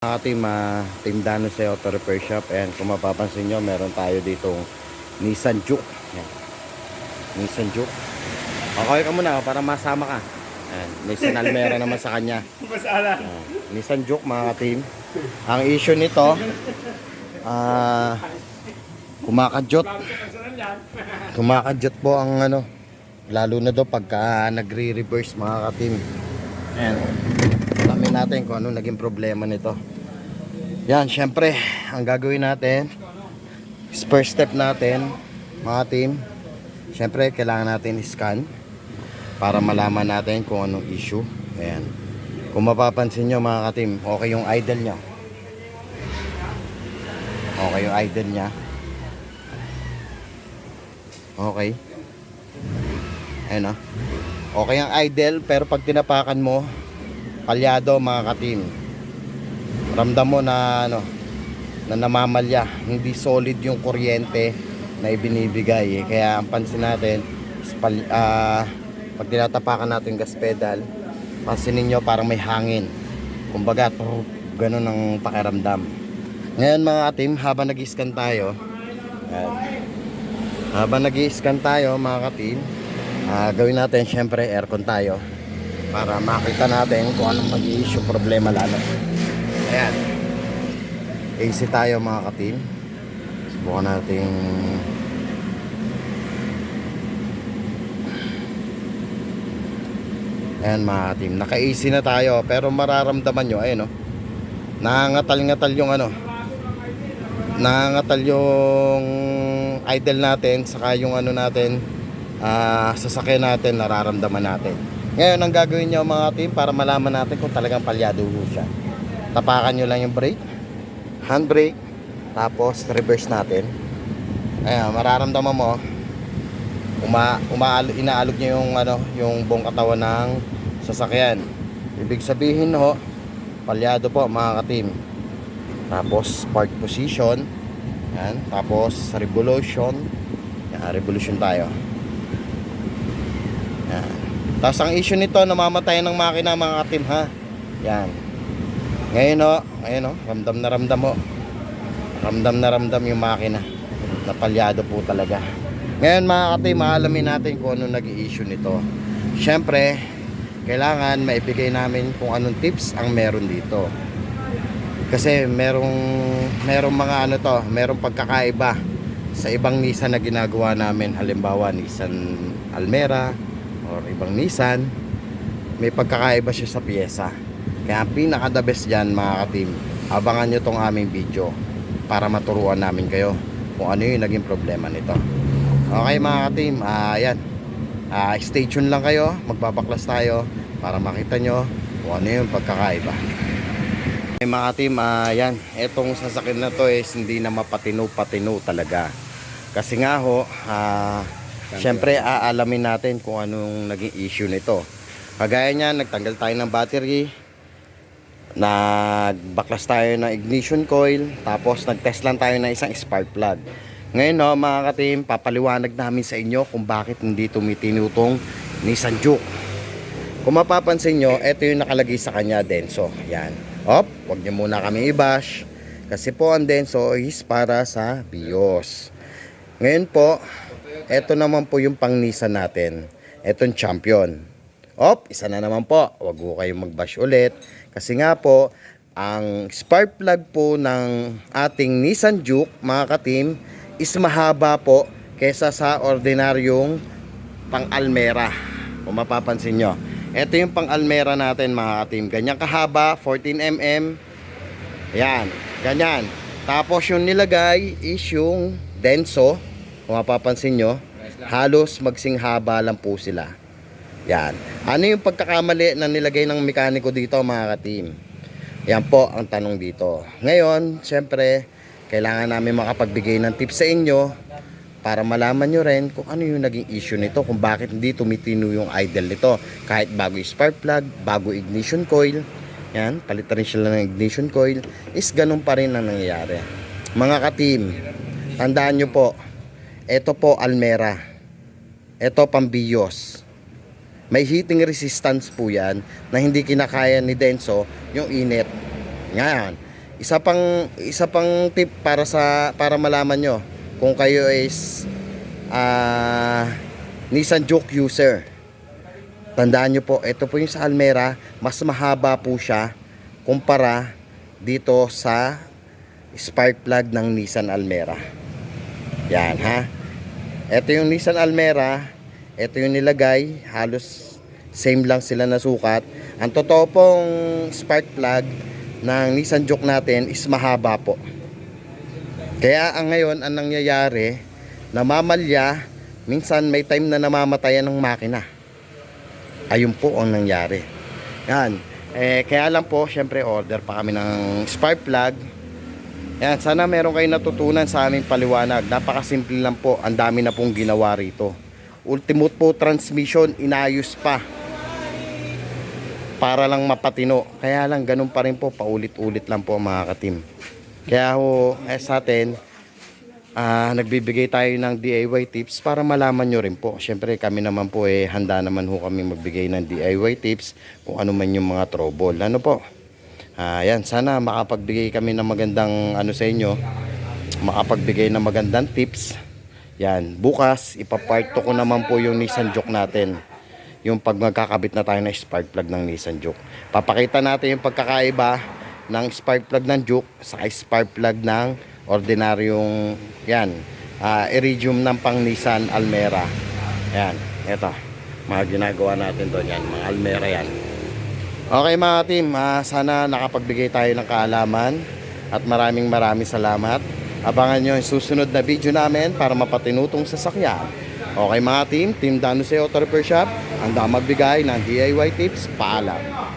Mga team, uh, Dano sa Auto Repair Shop. Ayan, kung mapapansin nyo, meron tayo ditong Nissan Juke. Ayan. Nissan Juke. Okay ka muna para masama ka. Ayan, Nissan Almera naman sa kanya. Masala. Ayan, Nissan Juke mga team. Ang issue nito, ah, kumakadyot. Kumakadyot po ang ano, lalo na do pagka nagre-reverse mga ka-team. Ayan. Alamin natin kung ano naging problema nito. Yan, syempre, ang gagawin natin, first step natin, mga team, syempre, kailangan natin scan para malaman natin kung anong issue. Ayan. Kung mapapansin nyo mga ka-team, okay yung idle niya. Okay yung idle niya. Okay. Ayan o. Okay ang idle, pero pag tinapakan mo, palyado mga ka-team. Ramdam mo na ano, na namamalya, hindi solid yung kuryente na ibinibigay. eh. Kaya ang pansin natin, pal- ah, pag tinatapakan natin gas pedal, pansinin nyo parang may hangin. Kumbaga, trrr, ganun ang pakiramdam. Ngayon mga team, habang nag-scan tayo, ayan, habang nag-scan tayo mga ka-team, ah, gawin natin syempre aircon tayo para makita natin kung anong mag-issue problema lalo. Ayan. AC tayo mga ka-team. Subukan natin Ayan mga ka-team. Naka-AC na tayo pero mararamdaman nyo, ayun oh. Nangangatal-ngatal yung ano. Nangangatal yung idle natin saka yung ano natin ah sasakyan natin nararamdaman natin. Ngayon ang gagawin nyo mga team para malaman natin kung talagang palyado siya. Tapakan nyo lang yung brake, handbrake, tapos reverse natin. Ayan, mararamdaman mo uma, uma inaalog niya yung ano, yung buong katawan ng sasakyan. Ibig sabihin ho, palyado po mga ka-team. Tapos park position, yan, tapos revolution. Yan, revolution tayo. Tapos ang issue nito, namamatay ng makina mga ka-team ha. Yan. Ngayon o, ngayon o, ramdam na ramdam mo. Ramdam na ramdam yung makina. Napalyado po talaga. Ngayon mga ka-team, maalamin natin kung ano nag-i-issue nito. Siyempre, kailangan maibigay namin kung anong tips ang meron dito. Kasi merong merong mga ano to, merong pagkakaiba sa ibang Nissan na ginagawa namin. Halimbawa, Nissan Almera or ibang Nissan, may pagkakaiba siya sa pyesa. Kaya pinaka the best dyan mga ka-team, abangan nyo tong aming video para maturuan namin kayo kung ano yung naging problema nito. Okay mga ka-team, ah, ayan. Ah, stay tuned lang kayo, magbabaklas tayo para makita nyo kung ano yung pagkakaiba. Okay, mga team, ah, yan. Etong sasakyan na to is hindi na mapatino-patino talaga. Kasi nga ho, ah, syempre aalamin natin kung anong naging issue nito. Kagaya niyan, nagtanggal tayo ng battery, nagbaklas tayo ng ignition coil, tapos nagtest lang tayo ng isang spark plug. Ngayon no, mga ka-team, papaliwanag namin sa inyo kung bakit hindi tumitino tong Nissan Juke. Kung mapapansin nyo, ito yung nakalagay sa kanya, Denso. Yan. Op, huwag nyo muna kami i-bash. Kasi po ang Denso is para sa BIOS. Ngayon po, ito naman po yung pang Nissan natin. Itong Champion. Op, isa na naman po. Huwag ko kayong mag-bash ulit. Kasi nga po, ang spark plug po ng ating Nissan Juke, mga ka-team, is mahaba po kesa sa ordinaryong pang Almera. Kung mapapansin nyo. Ito yung pang Almera natin mga ka-team. Ganyan kahaba, 14mm. Yan, ganyan. Tapos yung nilagay is yung Denso. Kung mapapansin nyo, halos magsing haba lang po sila. Yan. Ano yung pagkakamali na nilagay ng mekaniko dito mga ka-team? Yan po ang tanong dito. Ngayon, syempre, kailangan namin makapagbigay ng tips sa inyo para malaman nyo rin kung ano yung naging issue nito, kung bakit hindi tumitino yung idle nito. Kahit bago yung spark plug, bago ignition coil, yan, palitan rin sila ng ignition coil, is ganun pa rin ang nangyayari. Mga ka-team, tandaan nyo po, ito po Almera. Ito pambiyos. May heating resistance po yan na hindi kinakaya ni Denso yung init. Ngayon, Isa pang isa pang tip para sa para malaman nyo kung kayo is ah, Nissan Juke user. Tandaan nyo po, ito po yung sa Almera, mas mahaba po siya kumpara dito sa spark plug ng Nissan Almera. Yan ha. Ito yung Nissan Almera, ito yung nilagay, halos same lang sila na sukat. Ang totoo pong spark plug ng Nissan Juke natin is mahaba po. Kaya ang ngayon, ang nangyayari, namamalya, minsan may time na namamatayan ng makina. Ayun po ang nangyari. Yan. Eh, kaya lang po, syempre order pa kami ng spark plug. Yan, sana meron kayo natutunan sa aming paliwanag. Napakasimple lang po, ang dami na pong ginawa rito. Ultimate po transmission, inayos pa. Para lang mapatino. Kaya lang, ganun pa rin po, paulit-ulit lang po mga katim. Kaya ho, eh, sa atin, ah, nagbibigay tayo ng DIY tips para malaman nyo rin po. Siyempre kami naman po eh, handa naman ho kami magbigay ng DIY tips kung ano man yung mga trouble. Ano po? Ah, yan, sana makapagbigay kami ng magandang ano sa inyo, makapagbigay ng magandang tips. Yan, bukas ipapart ko naman po yung Nissan Juke natin. Yung pag magkakabit na tayo ng spark plug ng Nissan Juke. Papakita natin yung pagkakaiba ng spark plug ng Juke sa spark plug ng ordinaryong yan, ah, iridium ng pang Nissan Almera. Yan, eto. Mga ginagawa natin doon yan, mga Almera yan. Okay mga team, ah, sana nakapagbigay tayo ng kaalaman at maraming maraming salamat. Abangan nyo yung susunod na video namin para mapatinutong sasakyan. Okay mga team, Team Danuse Auto Repair Shop, ang magbigay ng DIY tips. Paalam.